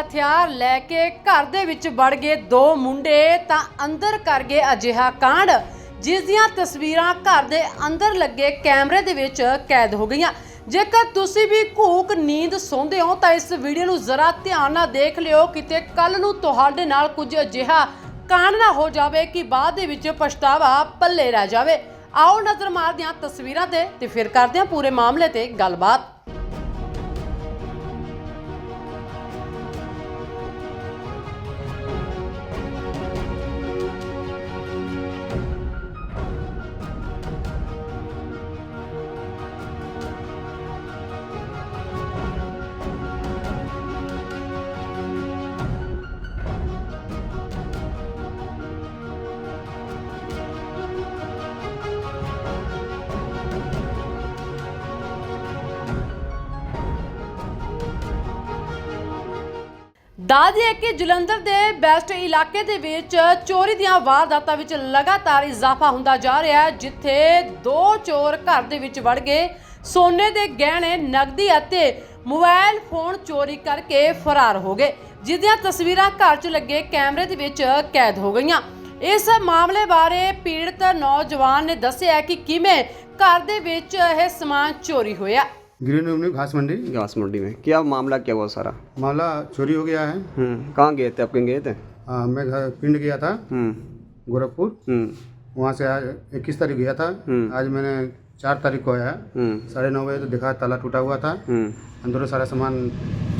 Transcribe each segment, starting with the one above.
ਹਥਿਆਰ ਲੈ ਕੇ ਘਰ ਦੇ ਵਿੱਚ ਵੜ ਗਏ ਦੋ ਮੁੰਡੇ ਤਾਂ ਅੰਦਰ ਕਰ ਗਏ ਅਜਿਹਾ ਕਾਂਡ, ਜਿਸ ਦੀਆਂ ਤਸਵੀਰਾਂ ਘਰ ਦੇ ਅੰਦਰ ਲੱਗੇ ਕੈਮਰੇ ਦੇ ਵਿੱਚ ਕੈਦ ਹੋ ਗਈਆਂ। ਜੇਕਰ ਤੁਸੀਂ ਵੀ ਘੂਕ ਨੀਂਦ ਸੌਂਦੇ ਹੋ ਤਾਂ ਇਸ ਵੀਡੀਓ ਨੂੰ ਜ਼ਰਾ ਧਿਆਨ ਨਾਲ ਦੇਖ ਲਿਓ। ਕਿਤੇ ਕੱਲ ਨੂੰ ਤੁਹਾਡੇ ਨਾਲ ਕੁਝ ਅਜਿਹਾ ਕਾਂਡ ਨਾ ਹੋ ਜਾਵੇ ਕਿ ਬਾਅਦ ਦੇ ਵਿੱਚ ਪਛਤਾਵਾ ਪੱਲੇ ਰਹਿ ਜਾਵੇ। ਆਓ ਨਜ਼ਰ ਮਾਰਦੇ ਹਾਂ ਤਸਵੀਰਾਂ ਤੇ ਤੇ ਫਿਰ ਕਰਦੇ ਹਾਂ ਪੂਰੇ ਮਾਮਲੇ ਤੇ ਗੱਲਬਾਤ। ਦਾਦੀ ਹੈ ਕਿ ਜਲੰਧਰ ਦੇ ਬੈਸਟ ਇਲਾਕੇ ਦੇ ਵਿੱਚ ਚੋਰੀ ਦੀਆਂ ਵਾਰਦਾਤਾਂ ਵਿੱਚ ਲਗਾਤਾਰ ਇਜ਼ਾਫਾ ਹੁੰਦਾ ਜਾ ਰਿਹਾ ਹੈ, ਜਿੱਥੇ ਦੋ ਚੋਰ ਘਰ ਦੇ ਵਿੱਚ ਵੜ ਗਏ। ਸੋਨੇ ਦੇ ਗਹਿਣੇ, ਨਕਦੀ ਅਤੇ ਮੋਬਾਈਲ ਫੋਨ ਚੋਰੀ ਕਰਕੇ ਫਰਾਰ ਹੋ ਗਏ ਜਿਹਦੀਆਂ ਤਸਵੀਰਾਂ ਘਰ 'ਚ ਲੱਗੇ ਕੈਮਰੇ ਦੇ ਵਿੱਚ ਕੈਦ ਹੋ ਗਈਆਂ। ਇਸ ਮਾਮਲੇ ਬਾਰੇ ਪੀੜਤ ਨੌਜਵਾਨ ਨੇ ਦੱਸਿਆ ਕਿ ਕਿਵੇਂ ਘਰ ਦੇ ਵਿੱਚ ਇਹ ਸਮਾਨ ਚੋਰੀ ਹੋਇਆ। ग्रीन एवेन्यू घास मंडी? घास मंडी में। क्या मामला क्या हुआ सारा? मामला चोरी हो गया है। हम्म कहाँ गए थे? आप कहीं गए थे? आ, मैं घर पिंड गया था हम्म। गोरखपुर। हम्म। वहाँ से आज इक्कीस तारीख गया था। आज मैंने चार तारीख को आया। साढ़े नौ बजे तो देखा ताला टूटा हुआ था। अंदरों सारा सामान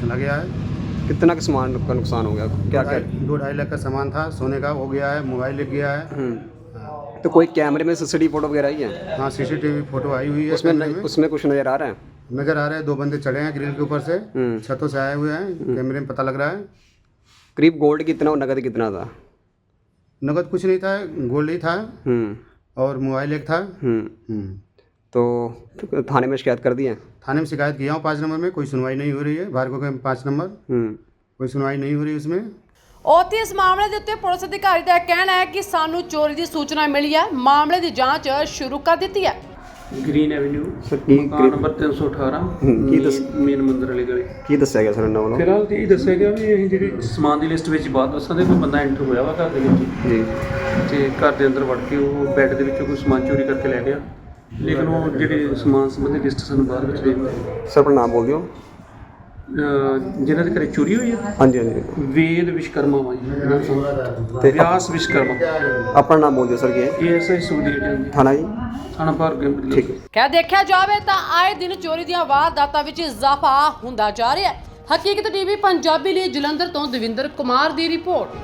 चला गया है। कितना का सामान का नुकसान हो गया? क्या क्या? दो ढाई लाख का सामान था। सोने का हो गया है मोबाइल लग गया है। तो कोई कैमरे में सीसीटीवी फ़ोटो वगैरह आई है? हाँ सीसीटीवी फ़ोटो आई हुई है उसमें उसमें कुछ नज़र आ रहा है? नजर आ रहे हैं दो बंदे चढ़े हैं ग्रिल के ऊपर से हम्म छतों से आए हुए हैं कैमरे में पता लग रहा है करीब गोल्ड कितना और नगद कितना था नगद कुछ नहीं था गोल्ड ही था हम्म और मोबाइल एक था हम्म हम्म। तो थाने में शिकायत कर दी है थाने में शिकायत किया हूँ पाँच नंबर में कोई सुनवाई नहीं हो रही है भार्गव के पाँच नंबर हम्म कोई सुनवाई नहीं हो रही उसमें ਉੱਥੇ ਇਸ ਮਾਮਲੇ ਦੇ ਉੱਤੇ ਪੁਲਿਸ ਅਧਿਕਾਰੀ ਦਾ ਇਹ ਕਹਿਣਾ ਹੈ ਕਿ ਸਾਨੂੰ ਚੋਰੀ ਦੀ ਸੂਚਨਾ ਮਿਲੀ ਹੈ ਮਾਮਲੇ ਦੀ ਜਾਂਚ ਸ਼ੁਰੂ ਕਰ ਦਿੱਤੀ ਹੈ ਗ੍ਰੀਨ ਐਵੇਨਿਊ ਸਰ ਨੰਬਰ 318 ਕੀ ਦੱਸ ਮੇਨ ਮੰਦਰ ਵਾਲੀ ਗਲੀ। ਕੀ ਦੱਸਿਆ ਗਿਆ ਸਰ ਇਹਨਾਂ ਵੱਲੋਂ ਫਿਲਹਾਲ ਤੇ ਇਹ ਦੱਸਿਆ ਗਿਆ ਵੀ ਅਸੀਂ ਜਿਹੜੀ ਸਮਾਨ ਦੀ ਲਿਸਟ ਵਿੱਚ ਬਾਅਦ ਦੱਸਾਂਦੇ ਕੋਈ ਬੰਦਾ ਐਂਟਰ ਹੋਇਆ ਵਾ ਘਰ ਦੇ ਵਿੱਚ। ਜੀ। ਤੇ ਘਰ ਦੇ ਅੰਦਰ ਵੜ ਕੇ ਉਹ ਬੈੱਡ ਦੇ ਵਿੱਚੋਂ ਕੋਈ ਸਮਾਨ ਚੋਰੀ ਕਰਕੇ ਲੈ ਗਿਆ। ਲੇਕਿਨ ਉਹ ਜਿਹੜੇ ਸਮਾਨ ਸੰਬੰਧੀ ਲਿਸਟ ਸਾਨੂੰ ਬਾਅਦ ਵਿੱਚ ਦੇ ਸਰ ਆਪਣਾ ਨਾਮ ਬੋਲ ਦਿਓ। ਜਿਨ੍ਹਾਂ ਦੇ ਘਰੇ ਚੋਰੀ ਹੋਈ ਹੈ ਹਾਂਜੀ ਹਾਂਜੀ। ਵੇਦ ਵਿਸ਼ਕਰਮਾ ਵਾ ਤੇ ਵਿਆਸ ਵਿਸ਼ਕਰਮਾ। ਆਪਣਾ ਨਾਮ ਬੋਲ ਸਰ ਕੀ ਹੈ? ਏਐਸਆਈ ਸੁਖਦੇਵ ਜੀ। ਥਾਣਾ ਜੀ? ਥਾਣਾ ਭਾਰ ਗੰਭੀਰ ਠੀਕ ਹੈ। ਦੇਖਿਆ ਜਾਵੇ ਤਾਂ ਆਏ ਦਿਨ ਚੋਰੀ ਦੀਆਂ ਵਾਰਦਾਤਾਂ ਵਿੱਚ ਇਜ਼ਾਫਾ ਹੁੰਦਾ ਜਾ ਰਿਹਾ ਹੈ। ਹਕੀਕਤ ਟੀਵੀ ਪੰਜਾਬੀ ਲਈ ਜਲੰਧਰ ਤੋਂ ਦਵਿੰਦਰ ਕੁਮਾਰ ਦੀ ਰਿਪੋਰਟ।